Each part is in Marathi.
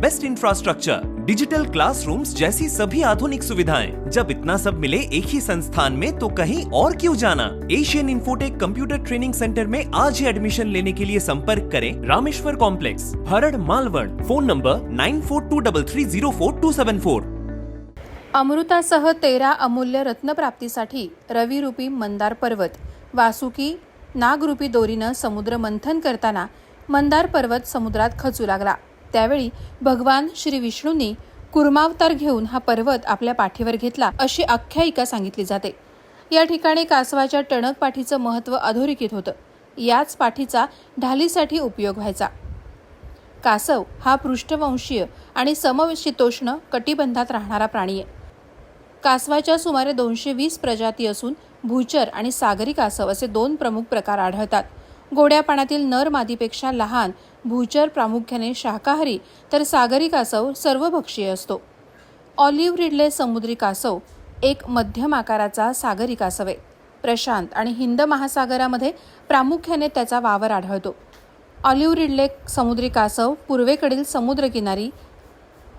best infrastructure, digital classrooms जैसी सभी आधुनिक सुविधाएँ। जब इतना सब मिले एक ही संस्थान में तो कहीं और क्यों जाना? Asian Infotech computer training centre में आज ही एडमिशन लेने के लिए संपर्क करें Rameshwar complex Bharad Malvan. Phone number nine four two double three zero four two seven four अमृतासह तेरा अमूल्य रत्न रत्नप्राप्तीसाठी रविरूपी मंदार पर्वत, वासुकी नागरूपी दोरीनं समुद्र मंथन करताना मंदार पर्वत समुद्रात खचू लागला. त्यावेळी भगवान श्री विष्णूंनी कुर्मावतार घेऊन हा पर्वत आपल्या पाठीवर घेतला अशी आख्यायिका सांगितली जाते. या ठिकाणी कासवाच्या टणक पाठीचं महत्त्व अधोरेखित होतं. याच पाठीचा ढालीसाठी उपयोग व्हायचा. कासव हा पृष्ठवंशीय आणि समशीतोष्ण कटिबंधात राहणारा प्राणी आहे. कासवाच्या सुमारे दोनशे वीस प्रजाती असून भूचर आणि सागरी कासव असे दोन प्रमुख प्रकार आढळतात. गोड्या पाण्यातील नर मादीपेक्षा लहान भूचर प्रामुख्याने शाकाहारी तर सागरी कासव सर्वभक्षीय असतो. ऑलिव्ह रिडले समुद्री कासव एक मध्यम आकाराचा सागरी कासव. आहे प्रशांत आणि हिंद महासागरामध्ये प्रामुख्याने त्याचा वावर आढळतो. ऑलिव्ह रिडले समुद्री कासव पूर्वेकडील समुद्रकिनारी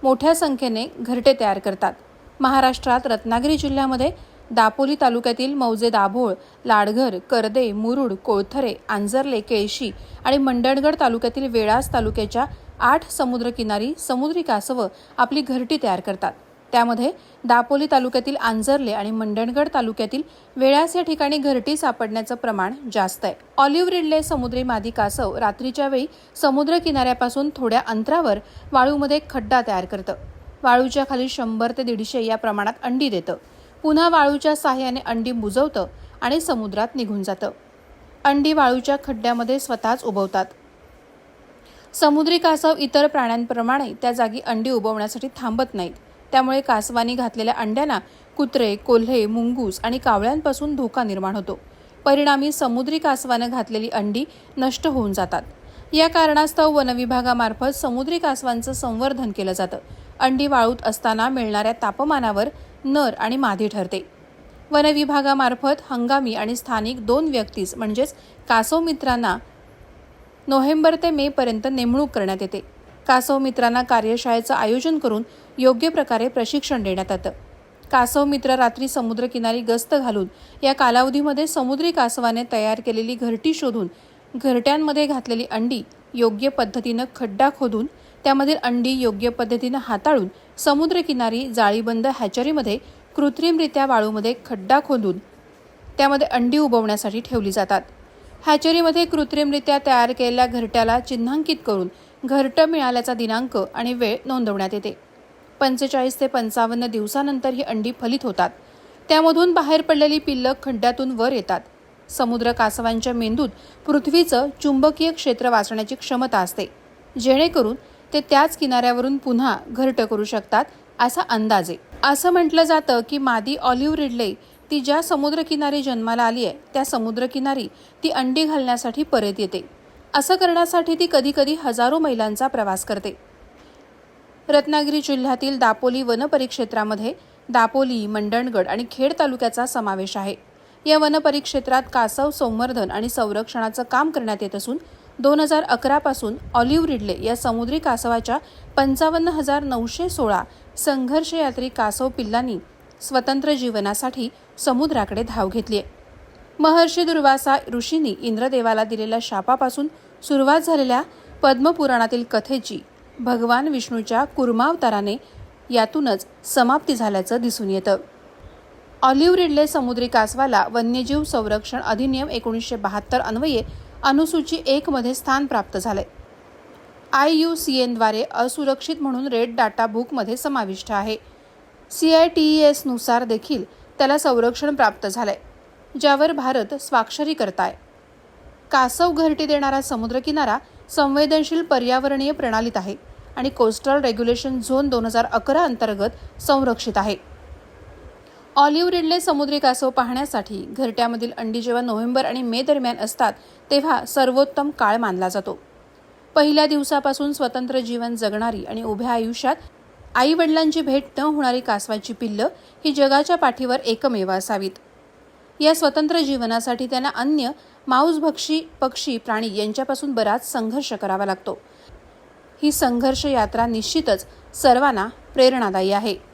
मोठ्या संख्येने घरटे तयार करतात. महाराष्ट्रात रत्नागिरी जिल्ह्यामध्ये दापोली तालुक्यातील मौजे दाभोळ लाडघर करदे मुरुड कोळथरे आंजर्ले केळशी आणि मंडणगड तालुक्यातील वेळास तालुक्याच्या आठ समुद्रकिनारी समुद्री कासवं आपली घरटी तयार करतात. त्यामध्ये दापोली तालुक्यातील आंजर्ले आणि मंडणगड तालुक्यातील वेळास या ठिकाणी घरटी सापडण्याचं प्रमाण जास्त आहे. ऑलिव्ह रिडले समुद्री मादी कासव रात्रीच्या वेळी समुद्र किनाऱ्यापासून थोड्या अंतरावर वाळूमध्ये खड्डा तयार करतं. वाळूच्या खाली शंभर ते दीडशे या प्रमाणात अंडी देतं. पुन्हा वाळूच्या साह्याने अंडी बुजवतं आणि समुद्रात निघून जातं. अंडी वाळूच्या खड्ड्यामध्ये स्वतःच उभवतात. समुद्री कासव इतर प्राण्यांप्रमाणे त्या जागी अंडी उबवण्यासाठी थांबत नाहीत. त्यामुळे कासवानी घातलेल्या अंड्यांना कुत्रे कोल्हे मुंगूस आणि कावळ्यांपासून धोका निर्माण होतो. परिणामी समुद्री कासवानं घातलेली अंडी नष्ट होऊन जातात. या कारणास्तव वनविभागामार्फत समुद्री कासवांचं संवर्धन केलं जातं. अंडी वाळूत असताना मिळणाऱ्या तापमानावर नर आणि मादी ठरते. वनविभागामार्फत हंगामी आणि स्थानिक दोन व्यक्तीस म्हणजेच कासव मित्रांना नोव्हेंबर ते मे पर्यंत नेमणूक करण्यात येते. कासव मित्रांना कार्यशाळेचं आयोजन करून योग्य प्रकारे प्रशिक्षण देण्यात येतं. कासव मित्र रात्री समुद्रकिनारी गस्त घालून या कालावधीमध्ये समुद्री कासवाने तयार केलेली घरटी शोधून घरट्यांमध्ये घातलेली अंडी योग्य पद्धतीनं खड्डा खोदून त्यामधील अंडी योग्य पद्धतीनं हाताळून समुद्रकिनारी जाळीबंद हॅचरीमध्ये कृत्रिमरित्या वाळूमध्ये खड्डा खोदून त्यामध्ये अंडी उबवण्यासाठी ठेवली जातात. हॅचरीमध्ये कृत्रिमरित्या तयार केलेल्या घरट्याला चिन्हांकित करून घरटं मिळाल्याचा दिनांक आणि वेळ नोंदवण्यात येते. पंचेचाळीस ते पंचावन्न दिवसानंतर ही अंडी फलित होतात. त्यामधून बाहेर पडलेली पिल्लं खड्ड्यातून वर येतात. समुद्र कासवांच्या मेंदूत पृथ्वीचं चुंबकीय क्षेत्र वाचण्याची क्षमता असते. जेणेकरून ते त्याच किनाऱ्यावरून पुन्हा घरटं करू शकतात असा अंदाज. आहे असं म्हटलं जातं की मादी ऑलिव्ह रिडले ती ज्या समुद्रकिनारी जन्माला आली आहे त्या समुद्रकिनारी ती अंडी घालण्यासाठी परत येते. असं करण्यासाठी ती कधीकधी हजारो मैलांचा प्रवास करते. रत्नागिरी जिल्ह्यातील दापोली वनपरिक्षेत्रामध्ये दापोली मंडणगड आणि खेड तालुक्याचा समावेश आहे. या वनपरिक्षेत्रात कासव संवर्धन आणि संरक्षणाचं काम करण्यात येत असून दोन हजार अकरापासून ऑलिव्ह रिडले या समुद्री कासवाच्या पंचावन्न हजार नऊशे सोळा संघर्षयात्री कासव पिल्लांनी स्वतंत्र जीवनासाठी समुद्राकडे धाव घेतली आहे महर्षी दुर्वासा ऋषींनी इंद्रदेवाला दिलेल्या शापापासून सुरुवात झालेल्या पद्मपुराणातील कथेची भगवान विष्णूच्या कुर्मावताराने यातूनच समाप्ती झाल्याचं दिसून येतं. ऑलिव्ह रिडले समुद्री कासवाला वन्यजीव संरक्षण अधिनियम एकोणीसशे बहात्तर अन्वये अनुसूची एकमध्ये स्थान प्राप्त झाले आय यू सी एनद्वारे असुरक्षित म्हणून रेड डाटा बुकमध्ये समाविष्ट आहे. सी आय टी ई एसनुसार देखील त्याला संरक्षण प्राप्त झालंय ज्यावर भारत स्वाक्षरी करताय. कासव घरटी देणारा समुद्रकिनारा संवेदनशील पर्यावरणीय प्रणालीत आहे आणि कोस्टल रेग्युलेशन झोन दोन हजार अकरा अंतर्गत संरक्षित आहे. ऑलिव्ह रिडले समुद्री कासव पाहण्यासाठी घरट्यामधील अंडी जेव्हा नोव्हेंबर आणि मे दरम्यान असतात तेव्हा सर्वोत्तम काळ मानला जातो. पहिल्या दिवसापासून स्वतंत्र जीवन जगणारी आणि उभ्या आयुष्यात आई वडिलांची भेट न होणारी कासवाची पिल्लं ही जगाच्या पाठीवर एकमेव असावीत. या स्वतंत्र जीवनासाठी त्यांना अन्य मांसभक्षी पक्षी प्राणी यांच्यापासून बराच संघर्ष करावा लागतो. ही संघर्ष यात्रा निश्चितच सर्वांना प्रेरणादायी आहे.